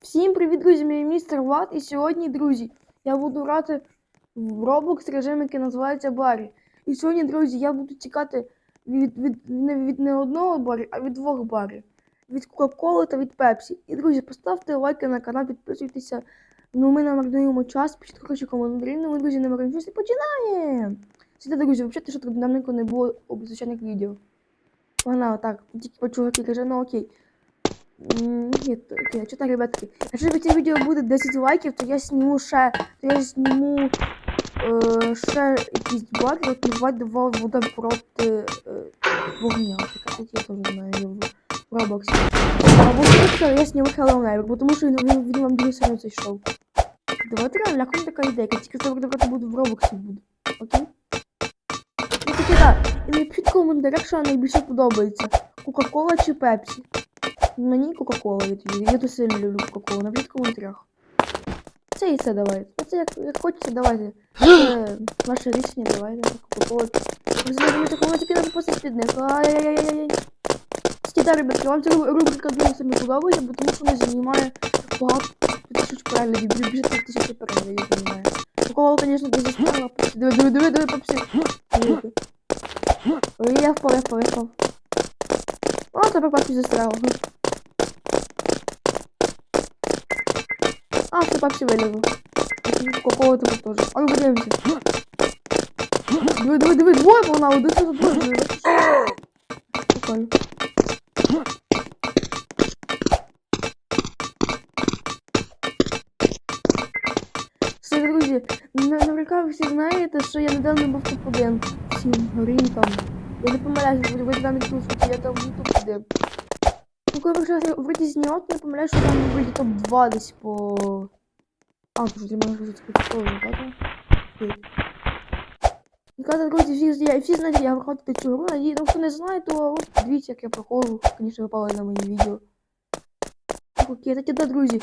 Всім привіт, друзі! Мій містер Влад. І сьогодні, друзі, я буду грати в Roblox режим, який називається Барі. І сьогодні, друзі, я буду тікати від, від, не від не одного барі, а від двох барів. Від Кока-Коли та від Пепсі. І, друзі, поставте лайки на канал, підписуйтеся. Ну, ми не марнуємо час, пишіть коротше коментарі. Ну, ми, друзі, не марнуємо і починаємо! Сюди, друзі, взагалі, що тут давненько не було звичайних відео. Погнали, так, тільки який режим, ну окей. Нет, окей, что-то, ребятки. Если в цьому відео буде 10 лайків, то я зніму ще, то я зніму е, ще якийсь баг, от називати два вода проти е, вогня. Я теж знаю в Роблоксі. А вот це я зніму Hello Neighbor, тому що він, він, вам дуже сильно зайшов. Давайте реально, як вам така ідея, тільки це брати буду в Роблоксі буду. Окей? Ну так, і напишіть в коментарях, що вам найбільше подобається. Кока-кола чи Пепсі? Мені Кока-Кола від Я дуже сильно люблю Кока-Колу. Напишіть в коментарях. Це і це давайте. Це як, як хочете, давайте. Це ваше рішення, давайте. Кока-Кола. Ви знаєте, коли надо просто з-під них. Ай-яй-яй-яй. Скидай, ребятки, вам ця ру- рубрика дуже сильно подобається, бо тому що вона знімає багато тисяч переглядів. Бі- Більше трьох тисяч переглядів знімає. Кока-Кола, звісно, дуже стала. Диви, диви, диви, диви, попсі. Я впав, я впав, я впав. О, тебе папі застряла. А, все папсі вилізу. Какого то теж. А ну подивимося. Диви, диви, диви, двоє погнали, один це двоє. диви. Прикольно. Все, друзі, на- наверняка ви всі знаєте, що я недавно був топ-1. Всім горім там. Я не помиляюсь, ви там тут, я там був топ-1. Ну, коли вже вроді зняв, то не помиляюсь, що там вроді топ-2 десь по... А, то що для мене вже скажу, так? І казати, друзі, всі, зна- всі знають, я проходити цю гру, і ну, хто не знає, то от дивіться, як я проходжу, звісно, випали на мої відео. Окей, так да, друзі.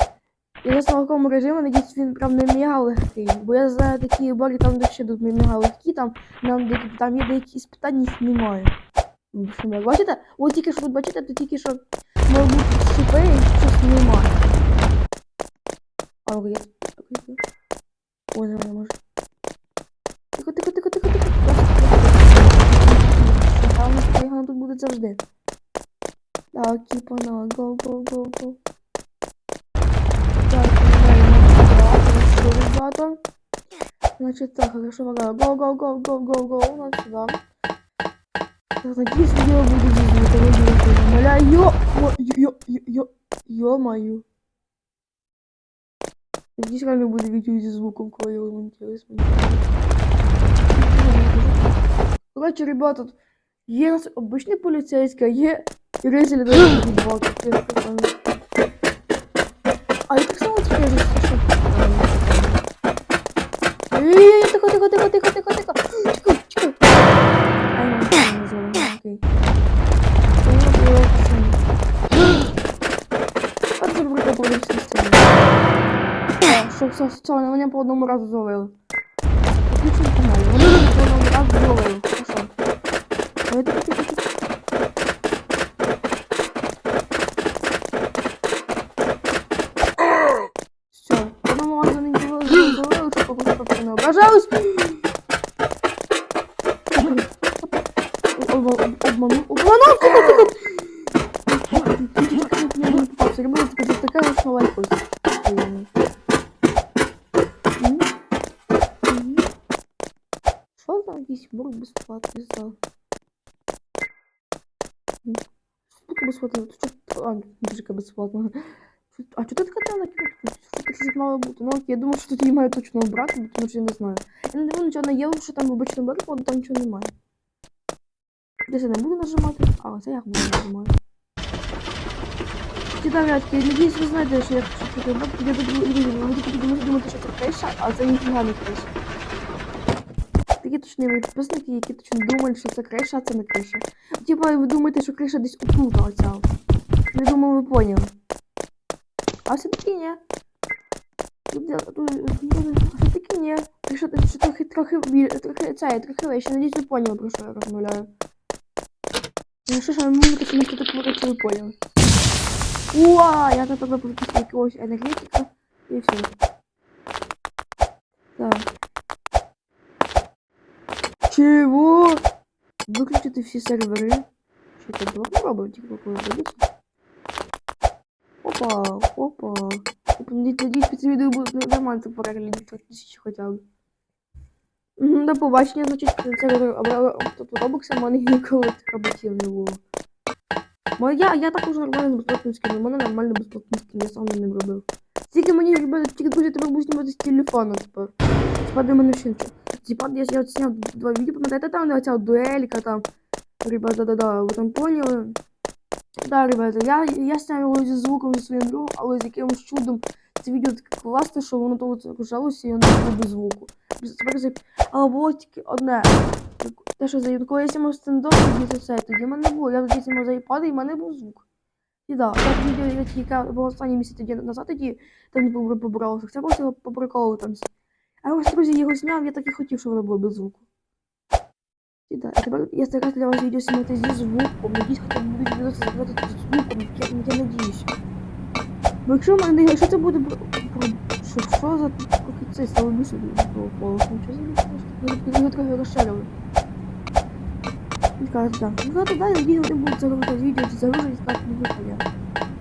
Зараз на такому режимі, надіюсь, він прям не мега легкий. Бо я знаю такі барі, там де ще тут не мега легкі, там, там, де, там є деякі спитання, їх немає. Ну, Бачите? От тільки що тут бачите, то тільки що має бути шипи і щось немає. А, я... Ой, не можу. Тихо, тихо, тихо, тихо, тихо. Його тут буде завжди. Так, типа на go, go, go, ну, ребята. Значит, так, хорошо, пока. Go, go, go, go, go, go. Вот сюда. Так, надеюсь, видео будет без звука. Надеюсь, умоляю. Ё, ё, ё, ё, ё-моё. Надеюсь, реально будет видео со звуком, коли я его монтирую. Короче, ребята, тут є у нас обичний поліцейський, а є ризель до тихо, тихо, тихо, тихо, тихо, тихо. Чекай, чекай. Ай, ну, це не. Що, все, все, вони по одному разу зловили. Вони по одному разу зловили. Ж лайкось. Що там за? Сколько безплатно? Що? А, музика безплатно. А що тут катана? Тут так мало бути. Ну я думаю, що тут маю точно обрати, бо тому що я не знаю. Я не дивлюся нічого на євро, що там в обичному барику, там нічого немає. Десь я не буду нажимати. А, це я буду нажимати. Рядки, надіюсь, ви знаєте, що я хочу робити. Я тут ви тільки думаєте, думаєте, що це криша, а це ніфіга не криша. Такі точні мої підписники, які точно думають, що це криша, а це не криша. Типа ви думаєте, що криша десь отут, оця. Я думаю, ви поняли. А все-таки ні. Все-таки ні. Криша ще трохи, трохи, трохи, трохи вище. Надіюсь, ви поняли, про що я розмовляю. Ну що ж, ви можете собі таку речі ви поняли. Уа, я тут тогда пропустил якогось енергетика і все. Так. Чего? Сервери. Що це було? Попробуй тільки коли вийдеться. Опа, опа. Надіюсь, під відео буде нормально це переглядів 3000 хоча б. До побачення, значить, це тут робокса, в мене ніколи роботів не було. Бо я, також нормально з безплатним скином, у мене нормально безплатний скин, я сам не робив. Тільки мені ребята, тільки друзі, тепер буду знімати з телефона тепер. Спади мене ще нічого. Типа, я, я зняв два відео, пам'ятаєте, там оця дуелька там. Ребята, да-да, ви там поняли. Да, ребята, я, я сняв його зі звуком зі своїм другом, але з якимось чудом це відео таке класне, що воно того загружалося і воно було без звуку. Але було тільки одне. Те, що за коли я знімав стендап, тоді це, тоді в мене було. Я тоді знімав за iPad і в мене був звук. І да, так відео, яке було останні місяці тоді назад, тоді там не побр- побралося. Це просто по приколу там. А ось, друзі, його зняв, я так і хотів, щоб воно було без звуку. І да, тепер я стараюсь для вас відео знімати зі звуком. Надіюсь, хоча б будуть відео зі звуком, я, я надіюсь. Бо якщо в мене, якщо це буде що, що за поки це стало собі до полосу, що за його трохи розширили. І кажуть, так, ну то далі відео не будуть загружати відео, це загружать, так не виходять.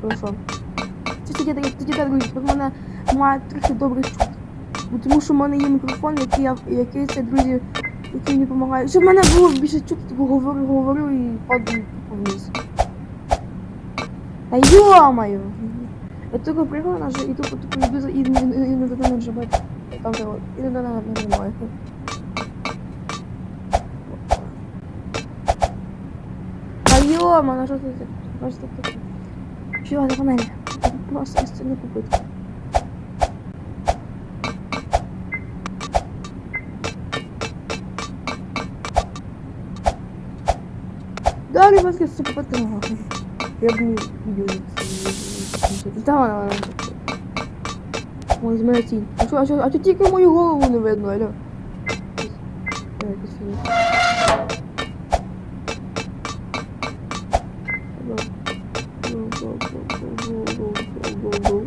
Хорошо. Це тоді так, тоді так, друзі, тепер мене має трохи добре чути. Тому що в мене є мікрофон, який я, який це, друзі, який мені допомагає. Щоб мене було більше чути, то говорю, говорю і падаю вниз. Та йо-моє! Я тільки приїхала на і тупо тупо і, не до мене вживати. Там де от, і не до мене немає. Та йома, на що ти так? Просто таке. Чого за мене? Просто не купити. Да, ребятки, на голову. Я б не. Да, ладно, ладно. Ой, з тінь. А що, а що, а що тільки мою голову не видно, алло? Давай, go, go.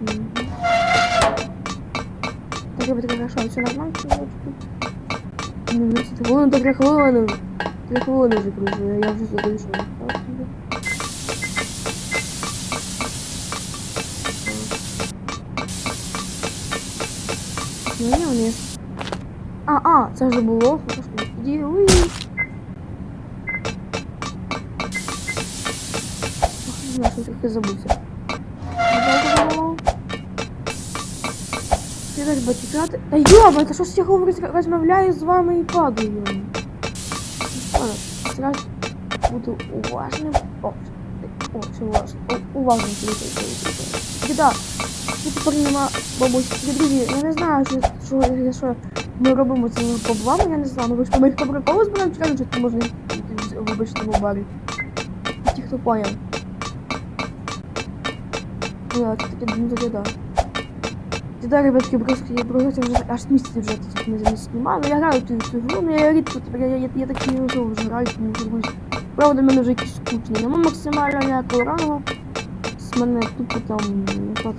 Мгм. Так, хорошо, все нормально, все Ну, ну, це хвилин, то три хвилини. Три хвилини вже я вже задійшов. Ну, не вниз. А, а, це вже було. Хорошо. Тоді, уй. Ох, не знаю, що трохи забувся. Я так батькати. Та йоба, це що ж я говорю, розмовляю з вами і падаю. Ладно, зараз буду уважним. О, о, все уважно. О, уважним Да, я тепер нема бабусі. Друзі, я не знаю, що, що, що, що ми робимо цими поблами, я не знаю. Ми ж ми їх по приколу збираємо, чи кажуть, що можна їх в обичному барі. Ті, хто поняв. Да, це таки не загляда. Да, ребятки, просто я просто вже аж місяць вже тут не знімаю. Ну я граю цю цю гру, ну я рідко тепер я, я, я такі вже граю, тому дивлюсь. Правда, в мене вже якісь скучні. Нема максимально ніякого рангу. Мене тупо там,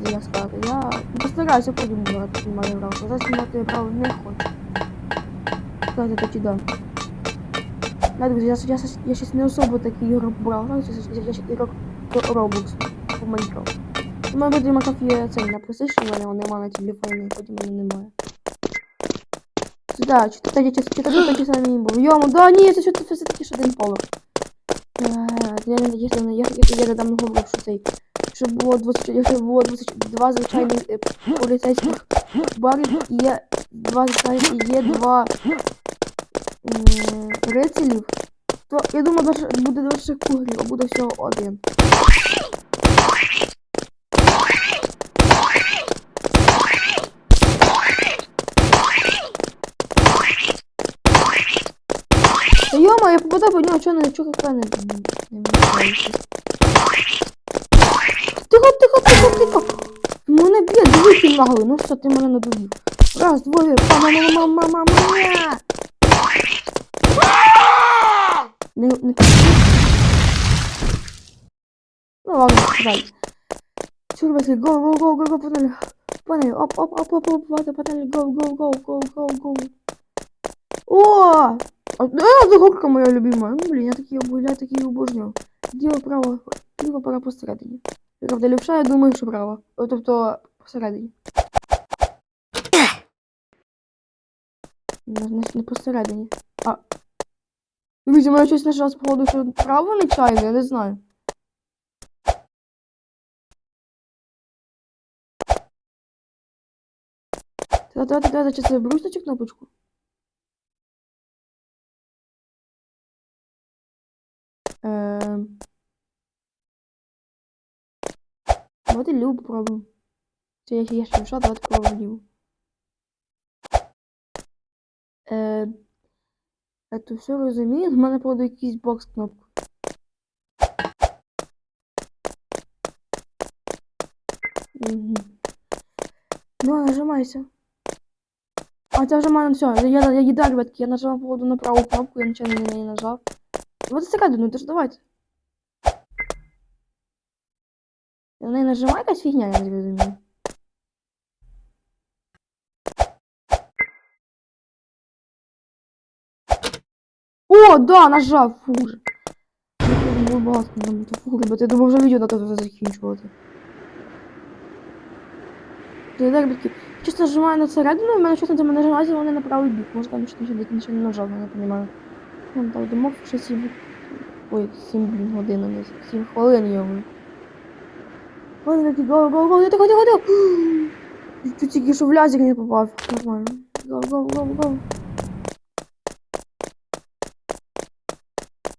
не я сказати. Я постараюся потім грати знімаю грав. Зараз знімати я правда не хочу. Так, так, так, да. Да, друзі, я, я, не особо такий ігор брав, я, я, я, ігрок по Minecraft. У мене вроді макаф є цей на PlayStation, але його нема на телефоні, потім мене немає. Сюда, чи тоді чи чи тоді самі було. Йому, да ні, це що це все таки ж один поверх. Е, Я не надіюсь, я, я, я, недавно говорив, що цей, щоб було 20, якщо було 22 звичайних е, поліцейських барів, і є два звичайних, і є два рицелів, то я думаю, буде 26 кугрів, а буде всього один. Та йома, я попадав по нього, чого не чого хп не не вмикається. Тихо, тихо, тихо, тихо. Мене б'є, двічі нагло. Ну все, ти мене надурив. Раз, двоє, мама, мама, мама, мама. Не, не Ну ладно, далі. Чурбаси, го, го, го, го, го, панель. Панель, оп, оп, оп, оп, оп, панель, го, го, го, го, го, го. О! А, загорка моя любимая. Ну, блин, я такие, я такие обожнюю. Діло право, ліво пора посередині. Правда, лівша, я думаю, що право. О, Тобто, посередині. Не, не, посередині. А. Друзі, мене щось наш раз походу, що право нечайно, я не знаю. Давайте, чи це брусь на кнопочку? Давайте ліву попробуємо. Це я, ще левша, давайте попробуємо ліву. Е, я все розумію, в мене походу якийсь бокс кнопку. Ну, нажимайся. А це вже мене все, я, я, я їда, ребятки, я нажав походу на праву кнопку, я нічого на неї не нажав. Вот всередину, ти ж давайте. На неї нажимай якась фігня, я не зрозумів. О, да, нажав, ну, то фур, бо я думав вже відео на то закінчувати. Я так, нажимаю на середину, і в мене чесно там нажимається, вони на правий бік. Може там ще нічого нічого не нажав, я не розумію. Ну, так, думав, що 7... Ой, 7, блін, годин, а не 7 хвилин йому. Ой, такий, го, го, го, я так хотів, хотів. Чуть тільки що в лазер не попав. Нормально. Го, го, го, го.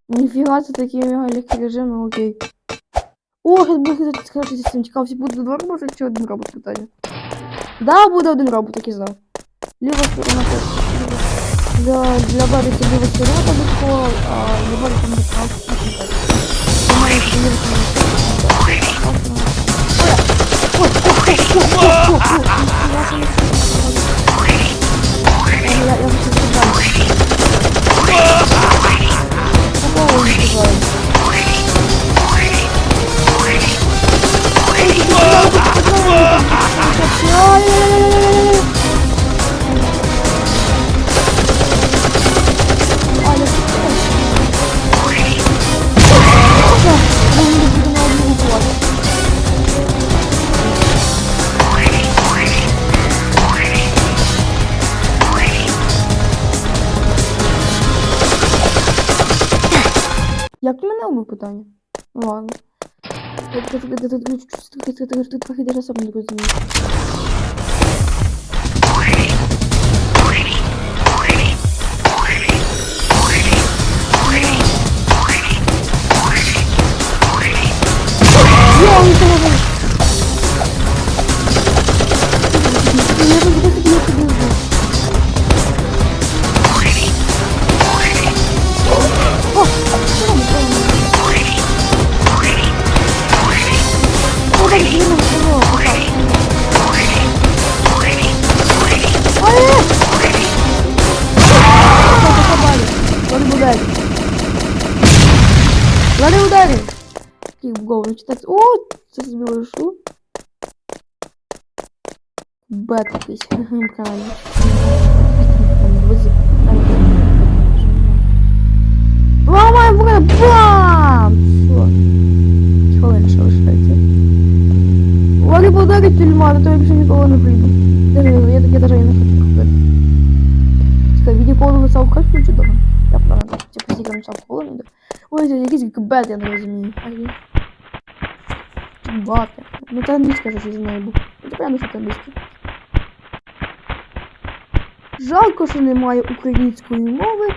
Ніфіга, це такі мега легкі режими, окей. О, зараз буде сказати, з цим цікаво, буде два роботи чи один робот питання. Да, буде один робот, так і знав. Ліва сторона теж. Для, для Барі це ліва сторона там відкола, а для Барі там відкола. Немає ліва сторона. Ой, питання. Ладно. Ти трохи даже сам не розумієш. читати. О, це собі вийшло. Бет якийсь. Правильно. Ломаем вот бам! Все. Чего это что считается? Логи подарит тюрьма, а то я вообще никого не приду. Ну, даже я так я даже не хочу купити. Что, видео полного саука включу дома? Я правда, типа, сидим саука полного. Ой, это якийсь бет, я не розумію. Ай, Бати. Ну це англійська ж я знаю був. Ну тепер я не це англійська. Жалко, що немає української мови,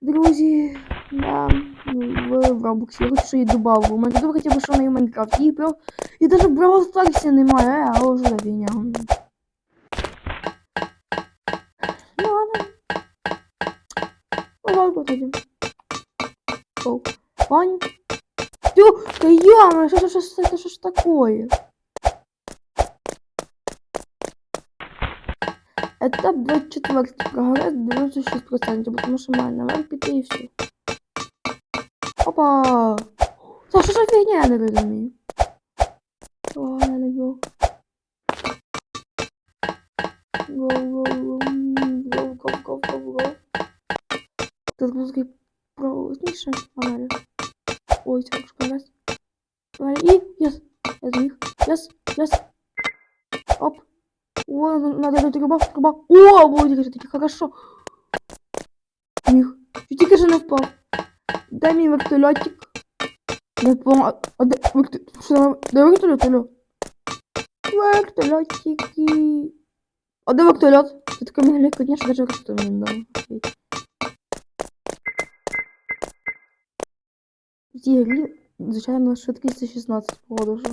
друзі. Да, ну, в, в Робоксі. Я хочу, що її добавив. У мене добре хотів би, що вона в Майнкрафті. І, прав... і навіть Бравл Старсі немає, е, а вже фігня. Ну ладно. Ну ладно, тоді. Пань. Ё, да яма, что, что, это что ж такое? Этап 24, прогресс 96%, потому что мы на вам піти і все. Опа! Та что ж фігня, я не розумію. О, я не гол. Гол, гол, гол, гол, гол, гол, гол, гол. Тут музики про... Слышишь, Амарик? Ой, це трошки раз. Валя, і, єс, я зміг, єс, єс. Оп. О, на- надо дать труба, труба. О, Владик, это таки хорошо. Міг. Чуть тільки же не впав. Дай мій вертольотик. Не впав. А де вертольот? Що там? Де вертольот, алло? Вертольотики. А де вертольот? Ти така мені легко, конечно, даже вертольот мені не дав. Окей. В цій грі, звичайно, швидкість 16, походу вже.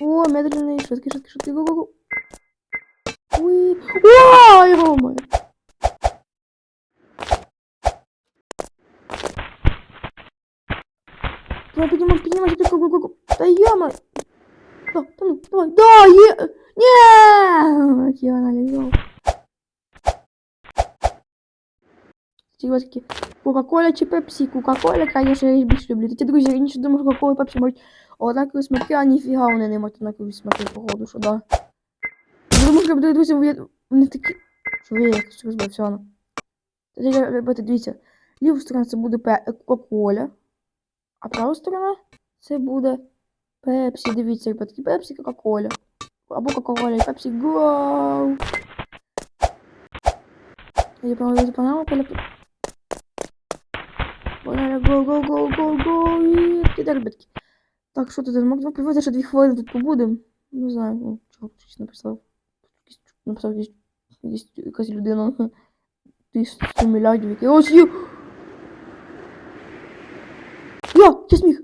О, медленний, швидкий, швидкий, швидкий, го-го-го. Уи. Ой, Рома! Давай, поднимайся, поднимайся, только го-го-го. Да яма! Да, да ну, давай, да, е... Нет! Я налезал. Серьезки. Кока-кола чи пепсі? Кока-кола, конечно, я їх більше люблю. Ті друзі, раніше думаю, кока-кола пепсі мають однакові смаки, а ніфіга вони не мають однакові смаки, походу, що да. Я думаю, що друзі, вони- такі... Що ви, як що розбив, все воно. Ребята, дивіться, ліва сторона це буде кока-кола, а права сторона це буде пепсі. Дивіться, ребятки, пепсі, кока-кола. Або кока-кола і пепсі, гоу! Я погнала, я погнала, поля... Погнали, го, го, го, го, го, і піде, ребятки. Так, що тут? Мог два приводи, що дві хвилини тут побудемо. Не знаю, ну, чого щось написав. Написав якийсь, якась людина. Тисячу мільярдів, який. Ось є! Я! Я зміг!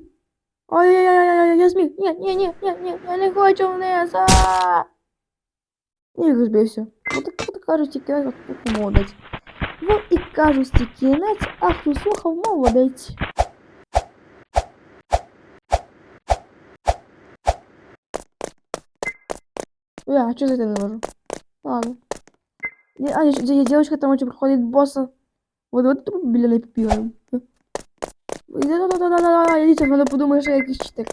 Ай-яй-яй-яй, я зміг! Ні, ні, ні, ні, ні, я не хочу вниз! а І розбився. Вот так, вот кажуть, хто молодець. Ну і кажуть, кінець, а хто слухав, молодець. Я, что за это не можу? Ладно. А, девочка там очень проходит босса. Вот, вот тут біля неї побігаємо. Да-да-да-да-да, я дивіться, вона подумає, що я якийсь читер.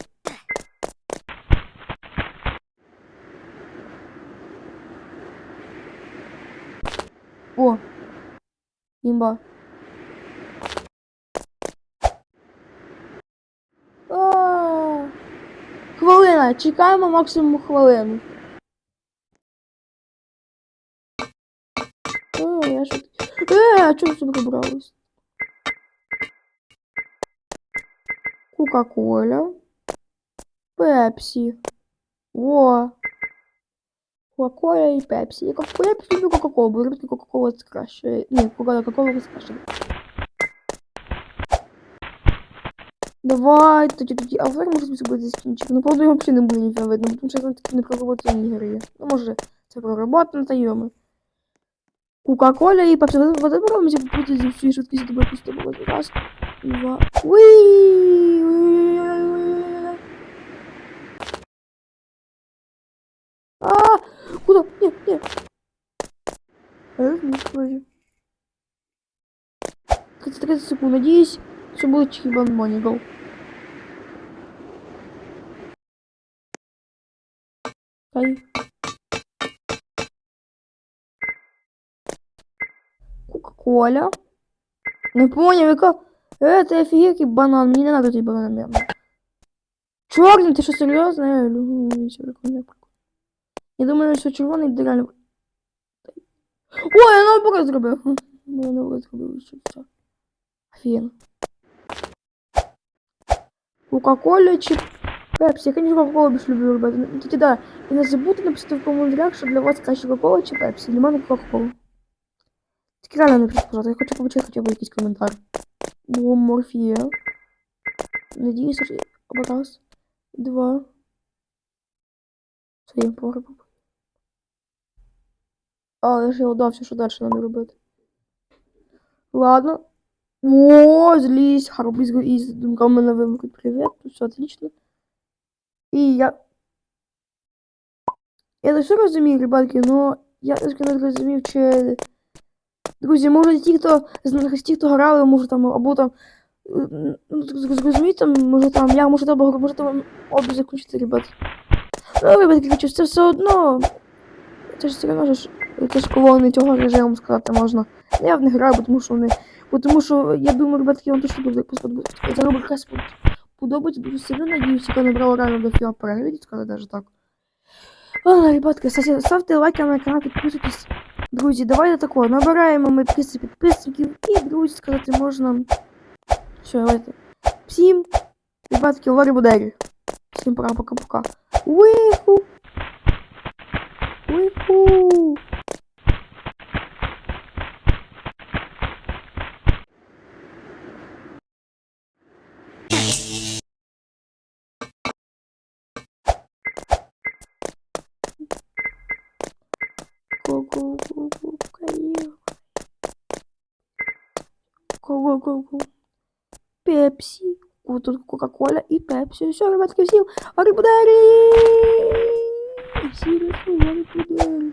О! Імба. Хвилина, чекаємо максимум хвилину. О, я що Е, а чого це прибралось? Кока-кола. Пепсі. О. Кока-кола і пепсі. Я кока- люблю Кока-колу, бо рибки Кока-кола це краще. Ні, Кока-кола це краще. Давай, тоді тоді. А зараз може зробити скінчик. Ну, правда, його взагалі не буде ніфіга видно, тому що знаю, такі непроработані ігри. Ну, може, це проработано, та йоми. Кока-кола і пепсі. Подобаємося бути зі всієї швидкості тобі пустимо. Раз, два. Уи! Куда? Нет, нет. Скажу. 30 секунд. Надеюсь, что будет Чхибан Мони. Гоу. Ай. Кока-кола. Не понял, яка... Это офигеть банан. Мне не надо эти бананы. Черный, ты что, серьезно? Я люблю. Я думаю, що червоний буде реально. Ой, я наоборот зробив. Хм, Я наоборот зробив, що все. Офігенно. Кока-кола чи Пепсі. Я, конечно, Кока-колу більше люблю робити. Ну, Тоді да. І не забудьте написати в коментарях, що для вас краще Кока-кола чи Пепсі. Для мене Кока-кола. Тільки реально напишіть, пожалуйста. Я хочу побачити хоча б якийсь коментар. Бо морфія. Надіюсь, що... Або раз, два. Це я погребу. А, я ж його дався, що далі треба робити. Ладно. О, злись, Харбиз із думками на вимикать. Привет, тут все отлично. І я... Я не все розумію, ребятки, но я не зрозумів, чи... Друзі, може ті, хто з ті, хто грали, може там, або там Ну, зрозумієте, може там, я можу треба, може там обі закінчити, ребят. Ну, ребят, короче, це все одно. Це ж все одно ж, колони цього режиму сказати можна. Ну, Я в них граю, тому що вони. Тому що я думаю, ребятки, вам точно буде сподобатися. Ця рубрика подобається, дуже сильно надіюсь, яка набрала реально до фіга переглядів, сказати навіть так. Ладно, ребятки, ставте лайки на канал, підписуйтесь. Друзі, давайте такого. Набираємо ми 300 підписників і, друзі, сказати можна. Все, давайте. Всім, ребятки, ларі будері. Всім пора, пока-пока. Уиху! Уиху! Пепси. Вот тут Кока-Кола і Пепсі. Все, ребятки, всім. Арибудері! Всем арибудари. Уэ,